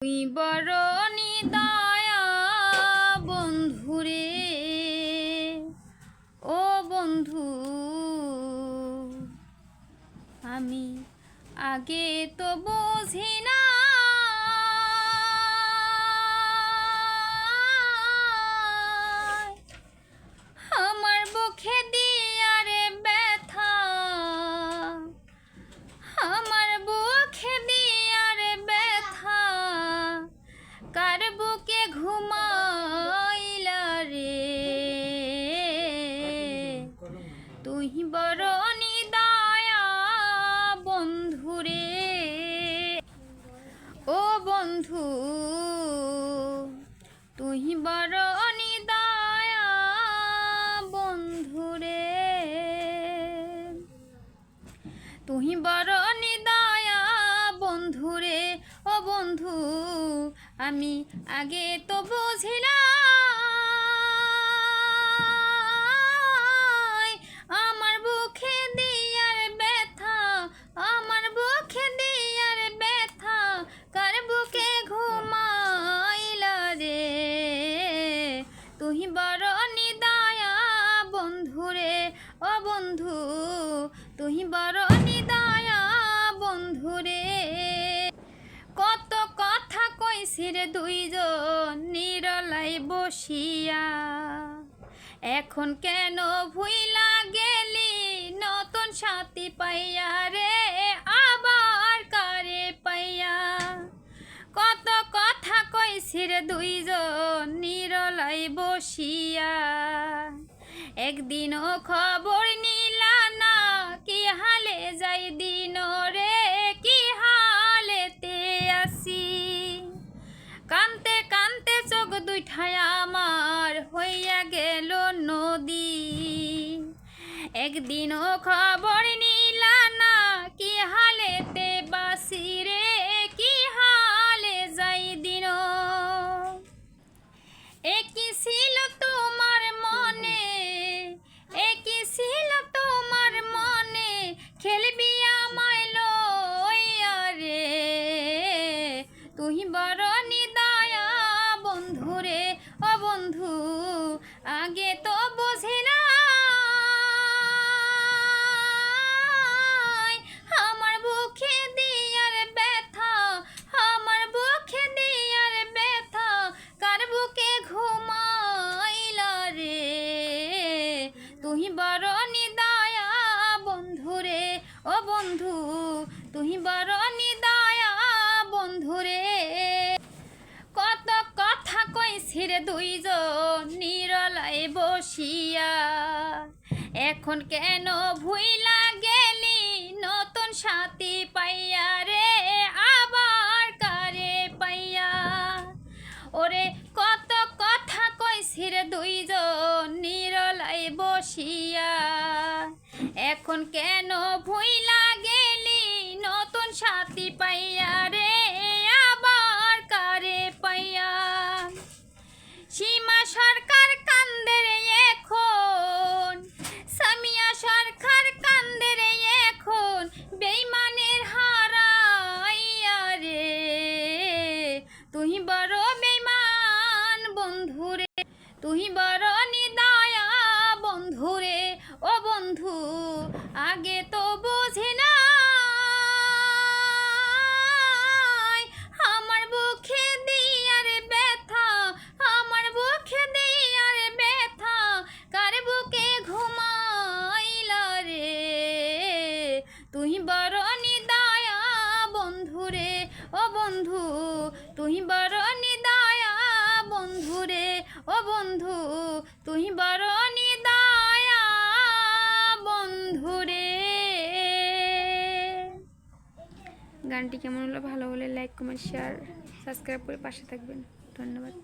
তুই বড় নিদয়া বন্ধুরে ও বন্ধু আমি আগে তো বুঝি না তুই বড় নিদয়া বন্ধুরে ও বন্ধু, তুই বড় নিদয়া বন্ধুরে তুই বড় নিদয়া বন্ধুরে ও বন্ধু, আমি আগে তো বুঝিলাই বড় বন্ধুরে। কত কথা কইছি রে দুইজন নিরলাই বসিয়া। এখন কেন ভুইলা গেলি নতুন সাথী পাইয়া রে, আবার কারে পাইয়া? কত কথা কইছি রে দুইজন নিরলাই বসিয়া। একদিনও খবর না কানতে কানতে চোখ দুইঠায় আমার হইয়া গেল নদী। একদিনও খবর নিলা না, কি হালেতে বাসি রে, কি হালে যাই দিন একই ছিল তোমার মনে, একই ছিল তোমার মনে, খেলবি আমায় লইয়া রে। তুই বড় বন্ধুরে, ও বন্ধু, আগে তো বুঝি না। আমার বুকে দিয়ার ব্যথা, আমার বুকে দিয়ার ব্যথা, কার বুকে ঘুমাইলা রে? তুই বড় নিদয়া বন্ধুরে, ও বন্ধু, তুই বড় রে দুইজন নিরলাই বসিয়া। এখন কেন ভুইলা গেলি? নতুন সাথী পাইয়া রে, আবার কারে পাইয়া? ওরে কত কথা কইছি রে দুইজন নিরলাই বসিয়া। এখন কেন ভুইলা সীমা সরকার কান্দে রে এখন। সামিয়া সরকার কান্দে রে এখন। বেইমানের হারাইয়া রে। তুই বড় বেইমান বন্ধুরে তুই বড় তুই বড় নিদয়া বন্ধুরে ও বন্ধু। তুই বড় নিদয়া বন্ধুরে ও বন্ধু। তুই বড় নিদয়া বন্ধুরে গানটি কেমন হলো? ভালো হলে লাইক কমেন্ট শেয়ার সাবস্ক্রাইব করে পাশে থাকবেন। ধন্যবাদ।